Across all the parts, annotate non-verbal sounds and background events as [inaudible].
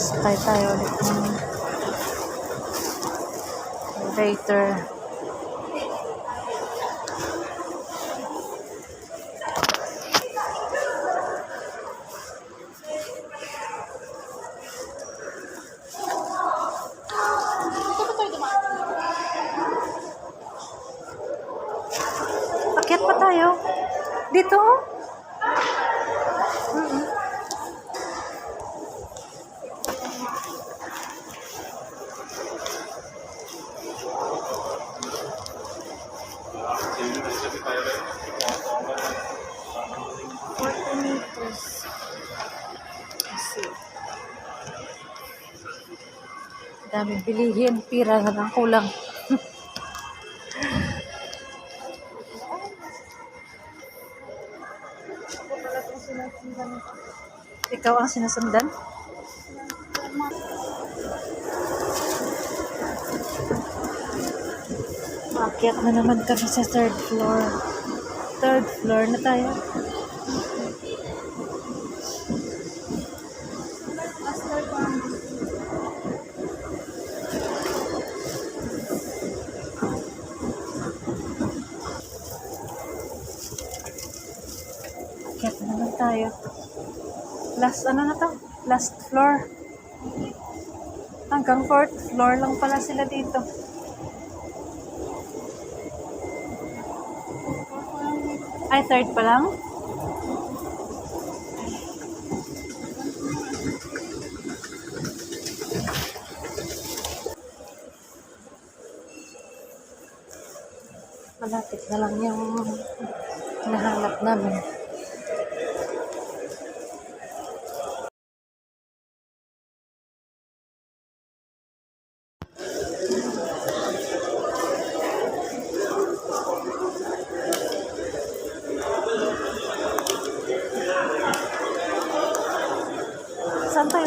Sakay tayo ulit ng pa tayo. Dito? Let's see. Daming bilihin. Pira na lang kulang. [laughs] Ikaw ang sinusundan? Maakyat na naman kami sa third floor. Third floor na tayo. Tayo. Last ano na to? Last floor. Hanggang fourth floor lang pala sila dito. Ay, third pa lang? Malapit na lang yung hinahanap namin.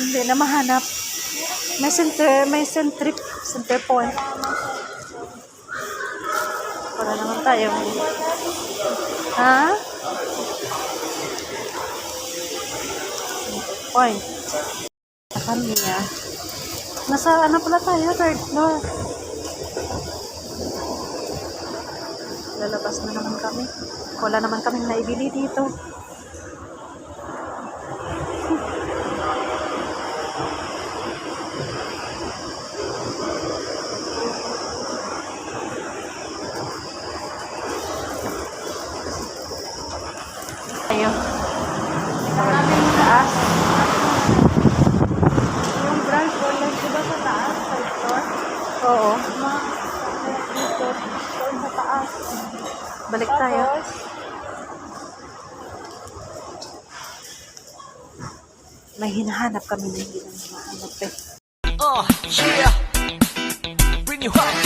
Hindi na mahanap. May center, may centric, center point. Wala naman tayo. Ha? Point. Sa kanya. Nasa ano pala tayo? Third floor. Lalabas na naman kami. Wala naman kaming naibili dito. Balik tayo. May hinahanap kami na hindi na mahanap eh. Oh, yeah! Bring you home!